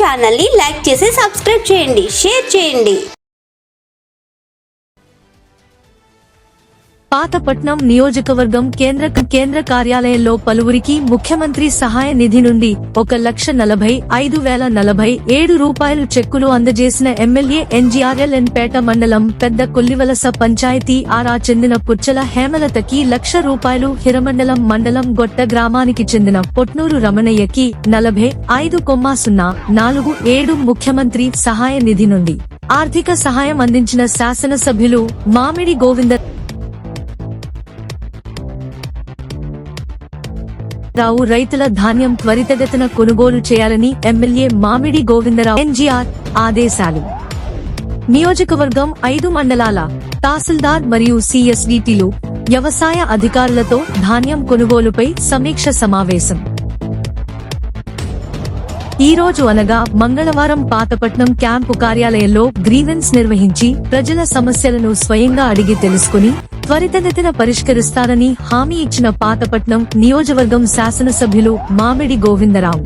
ఛానల్ని లైక్ చేసి సబ్స్క్రైబ్ చేయండి షేర్ చేయండి. పాతపట్నం నియోజకవర్గం కేంద్ర కేంద్ర కార్యాలయంలో పలువురికి ముఖ్యమంత్రి సహాయ నిధి నుండి ఒక లక్ష నలభై ఐదు వేల నలభై ఏడు రూపాయలు చెక్కులు అందజేసిన ఎమ్మెల్యే ఎన్జీఆర్ఎల్ పేట మండలం పెద్ద కొల్లివలస పంచాయతీ ఆరా చెందిన పుచ్చల హేమలతకి లక్ష రూపాయలు హిరమండలం మండలం గొట్ట గ్రామానికి చెందిన పొట్నూరు రమణయ్యకి నలభై ఐదు కొమ్మ సున్నా నాలుగు ఏడు ముఖ్యమంత్రి సహాయ నిధి నుండి ఆర్థిక సహాయం అందించిన శాసనసభ్యులు మామిడి గోవింద రావు రైతుల ధాన్యం త్వరితగతిన కొనుగోలు చేయాలని ఎమ్మెల్యే మామిడి గోవిందరావు ఎన్జీఆర్ ఆదేశాలు. నియోజకవర్గం ఐదు మండలాల తహసీల్దార్ మరియు సిఎస్డిటిలు వ్యవసాయ అధికారులతో ధాన్యం కొనుగోలుపై సమీక్ష సమావేశం. ఈ రోజు అనగా మంగళవారం పాతపట్నం క్యాంపు కార్యాలయంలో గ్రీవెన్స్ నిర్వహించి ప్రజల సమస్యలను స్వయంగా అడిగి తెలుసుకుని త్వరితగతిన పరిష్కరిస్తారని హామీ ఇచ్చిన పాతపట్నం నియోజకవర్గం శాసనసభ్యులు మామిడి గోవిందరావు.